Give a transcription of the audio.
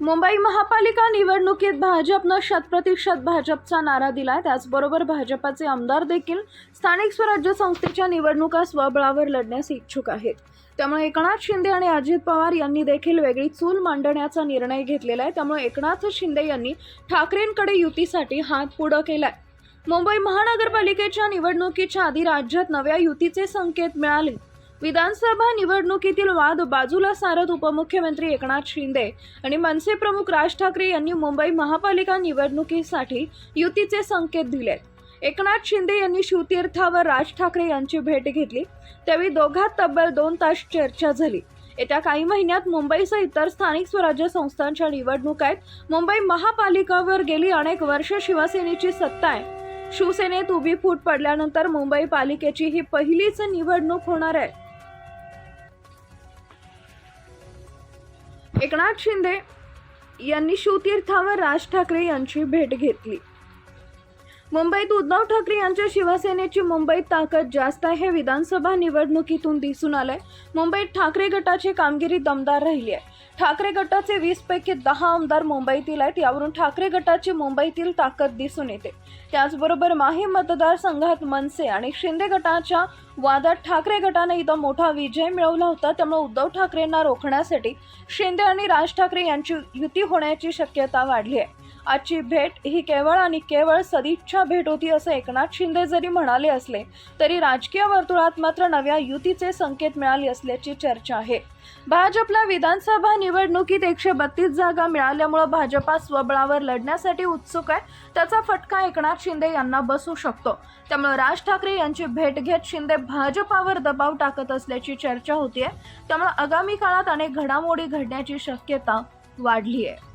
मुंबई महापालिका निवडणुकीत भाजपनं शतप्रतिशत भाजपचा नारा दिलाय. त्याचबरोबर भाजपाचे आमदार देखील स्थानिक स्वराज्य संस्थेच्या निवडणुका स्वबळावर लढण्यास इच्छुक आहेत. त्यामुळे एकनाथ शिंदे आणि अजित पवार यांनी देखील वेगळी चूल मांडण्याचा निर्णय घेतलेला आहे. त्यामुळे एकनाथ शिंदे यांनी ठाकरेंकडे युतीसाठी हात पुढं केलाय. मुंबई महानगरपालिकेच्या निवडणुकीच्या आधी राज्यात नव्या युतीचे संकेत मिळाले. विधानसभा निवडणुकीतील वाद बाजूला सारत उपमुख्यमंत्री एकनाथ शिंदे आणि मनसे प्रमुख राज ठाकरे यांनी मुंबई महापालिका निवडणुकीसाठी युतीचे संकेत दिले एकनाथ शिंदे यांनी शिवतीर्थावर राज ठाकरे यांची भेट घेतली. त्यावेळी दोघात तब्बल दोन तास चर्चा झाली. येत्या काही महिन्यात मुंबईसह इतर स्थानिक स्वराज्य संस्थांच्या निवडणुका आहेत. मुंबई महापालिकावर गेली अनेक वर्ष शिवसेनेची सत्ता आहे. शिवसेनेत उभी फूट पडल्यानंतर मुंबई पालिकेची ही पहिलीच निवडणूक होणार आहे. एकनाथ शिंदे यांनी शिवतीर्थावर राज ठाकरे यांची भेट घेतली. मुंबईत उद्धव ठाकरे यांच्या शिवसेनेची मुंबईत ताकद जास्त आहे. विधानसभा निवडणुकीतून दिसून आलंय. मुंबईत ठाकरे गटाची कामगिरी दमदार राहिली आहे. ठाकरे गटाचे वीस पैकी दहा आमदार मुंबईतील आहेत. यावरून ठाकरे गटाची मुंबईतील ताकद दिसून येते. त्याचबरोबर माही मतदारसंघात मनसे आणि शिंदे गटाच्या वादात ठाकरे गटाने इथं मोठा विजय मिळवला होता. त्यामुळे उद्धव ठाकरेंना रोखण्यासाठी शिंदे आणि राज ठाकरे यांची युती होण्याची शक्यता वाढली आहे. आजची भेट ही केवळ आणि केवळ सदिच्छा भेट होती असं एकनाथ शिंदे जरी म्हणाले असले तरी राजकीय वर्तुळात मात्र नव्या युतीचे संकेत मिळाले असल्याची चर्चा आहे. भाजपला विधानसभा निवडणुकीत एकशे बत्तीस जागा मिळाल्यामुळं भाजपा स्वबळावर लढण्यासाठी उत्सुक आहे त्याचा फटका एकनाथ शिंदे यांना बसू शकतो. त्यामुळे राज ठाकरे यांची भेट घेत शिंदे भाजपावर दबाव टाकत असल्याची चर्चा होतीये त्यामुळे आगामी काळात अनेक घडामोडी घडण्याची शक्यता वाढली आहे